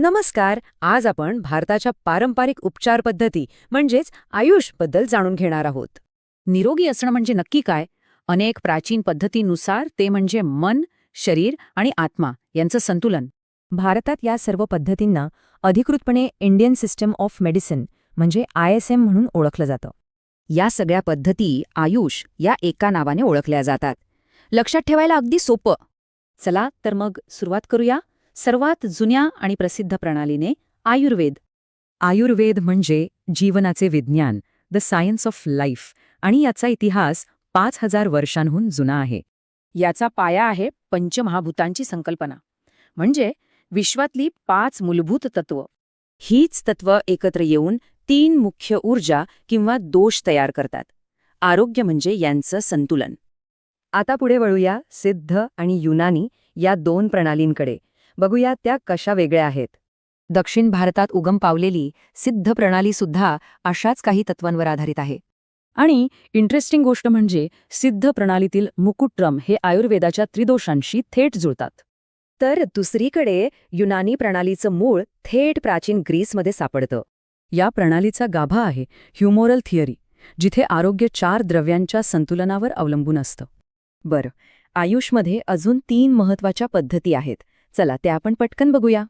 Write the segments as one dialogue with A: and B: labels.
A: नमस्कार आज आपण भारताच्या पारंपरिक उपचार पद्धती म्हणजेच आयुषबद्दल जाणून घेणार आहोत.
B: निरोगी असणं म्हणजे नक्की काय? अनेक प्राचीन पद्धतीनुसार ते म्हणजे मन शरीर आणि आत्मा यांचं संतुलन.
C: भारतात या सर्व पद्धतींना अधिकृतपणे इंडियन सिस्टम ऑफ मेडिसिन म्हणजे आय एस एम म्हणून ओळखलं जातं.
B: या सगळ्या पद्धती आयुष या एका नावाने ओळखल्या जातात. लक्षात ठेवायला अगदी सोपं. चला तर मग सुरुवात करूया. सर्वात जुन्या आणि प्रसिद्ध प्रणालीने आयुर्वेद.
C: आयुर्वेद म्हणजे जीवनाचे विज्ञान द सायन्स ऑफ लाईफ आणि याचा इतिहास पाच हजार वर्षांहून जुना आहे.
B: याचा पाया आहे पंचमहाभूतांची संकल्पना. म्हणजे विश्वातली पाच मूलभूत तत्व.
A: हीच तत्व एकत्र येऊन तीन मुख्य ऊर्जा किंवा दोष तयार करतात. आरोग्य म्हणजे यांचं संतुलन. आता पुढे वळूया सिद्ध आणि युनानी या दोन प्रणालींकडे. बघूया त्या कशा वेगळ्या आहेत.
C: दक्षिण भारतात उगम पावलेली सिद्ध प्रणालीसुद्धा अशाच काही तत्वांवर आधारित आहे.
B: आणि इंटरेस्टिंग गोष्ट म्हणजे सिद्ध प्रणालीतील मुकुट्रम हे आयुर्वेदाच्या त्रिदोषांशी थेट जुळतात.
A: तर दुसरीकडे युनानी प्रणालीचं मूळ थेट प्राचीन ग्रीसमध्ये सापडतं.
B: या प्रणालीचा गाभा आहे ह्युमोरल थिअरी जिथे आरोग्य चार द्रव्यांच्या संतुलनावर अवलंबून असतं.
A: बरं आयुषमध्ये अजून तीन महत्त्वाच्या पद्धती आहेत. चला ते आपण पटकन बघूया.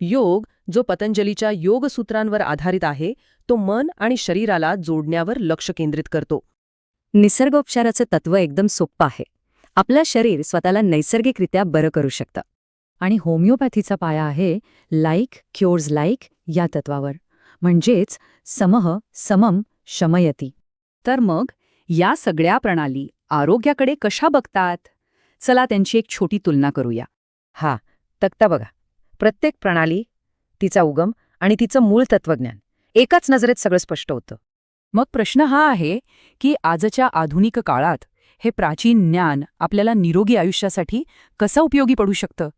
D: योग जो पतंजलीच्या योगसूत्रांवर आधारित आहे तो मन आणि शरीराला जोडण्यावर लक्ष केंद्रित करतो.
A: निसर्गोपचाराचं तत्व एकदम सोप्पं आहे. आपलं शरीर स्वतःला नैसर्गिकरित्या बरं करू शकतं.
C: आणि होमिओपॅथीचा पाया आहे लाईक क्युअर्स लाईक या तत्वावर. म्हणजेच समह समम शमयती.
B: तर मग या सगळ्या प्रणाली आरोग्याकडे कशा बघतात? चला त्यांची एक छोटी तुलना करूया.
A: हा तक्ता बघा. प्रत्येक प्रणाली तिचा उगम आणि तिचं मूळ तत्वज्ञान एकाच नजरेत सगळं स्पष्ट होतं.
B: मग प्रश्न हा आहे की आजच्या आधुनिक काळात हे प्राचीन ज्ञान आपल्याला निरोगी आयुष्यासाठी कसं उपयोगी पडू शकतं?